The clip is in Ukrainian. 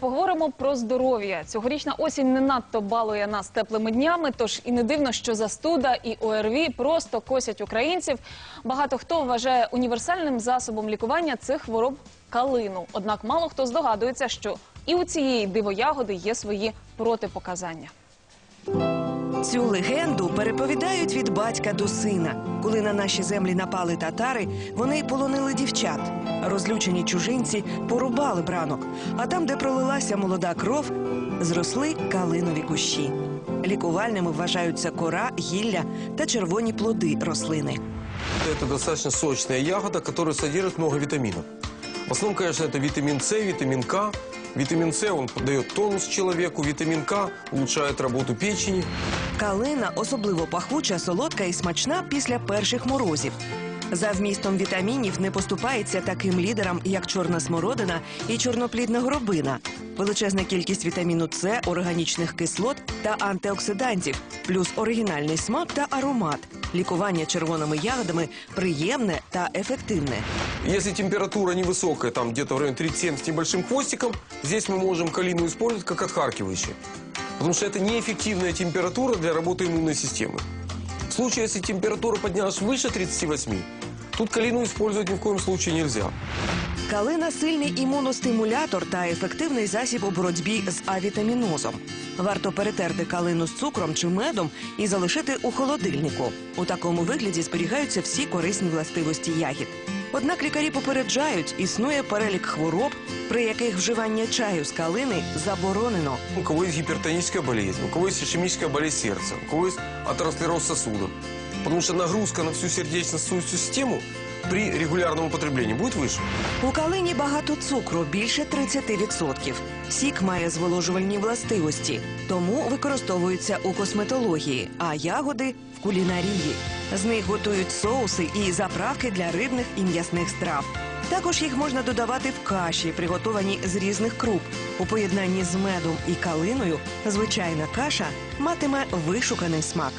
Поговоримо про здоров'я. Цьогорічна осінь не надто балує нас теплими днями, тож і не дивно, що застуда і ОРВІ просто косять українців. Багато хто вважає універсальним засобом лікування цих хвороб калину. Однак мало хто здогадується, що і у цієї дивоягоди є свої протипоказання. Цю легенду переповідають від батька до сина. Коли на наші землі напали татари, вони полонили дівчат. Розлючені чужинці порубали бранок. А там, де пролилася молода кров, зросли калинові кущі. Лікувальними вважаються кора, гілля та червоні плоди рослини. Это достаточно сочная ягода, которая содержит много витаминов. В основном, конечно, это витамин С, витамин К. Витамин С, он тонус человеку, витамин К улучшает работу печени. Калина особливо пахуча, солодка і смачна після перших морозів. За вмістом вітамінів не поступається таким лідерам, як чорна смородина і чорноплідна горобина. Величезна кількість вітаміну С, органічних кислот та антиоксидантів, плюс оригінальний смак та аромат. Лікування червоними ягодами приємне та ефективне. Если температура невысокая, там где-то в районе 37 с небольшим хвостиком, здесь мы можем калину использовать как отхаркивающее. Потому что это неэффективная температура для работы иммунной системы. В случае, если температура поднялась выше 38, тут калину использовать ни в коем случае нельзя. Калина сильний імуностимулятор та ефективний засіб у боротьбі з авітамінозом. Варто перетерти калину з цукром чи медом і залишити у холодильнику. У такому вигляді зберігаються всі корисні властивості ягід. Однак лікарі попереджають, існує перелік хвороб, при яких вживання чаю з калини заборонено. У кого есть гипертоническая болезнь, у кого есть ишемическая болезнь сердца, у кого есть атеросклероз сосудов. Потому что нагрузка на всю сердечно-сосудистую систему при регулярном употреблении будет выше. У калині багато цукру, більше 30%. Сік має зволожувальні властивості, тому використовується у косметології, а ягоди в кулінарії. З них готують соуси і заправки для рибних і м'ясних страв. Також їх можна додавати в каші, приготовані з різних круп. У поєднанні з медом і калиною звичайна каша матиме вишуканий смак.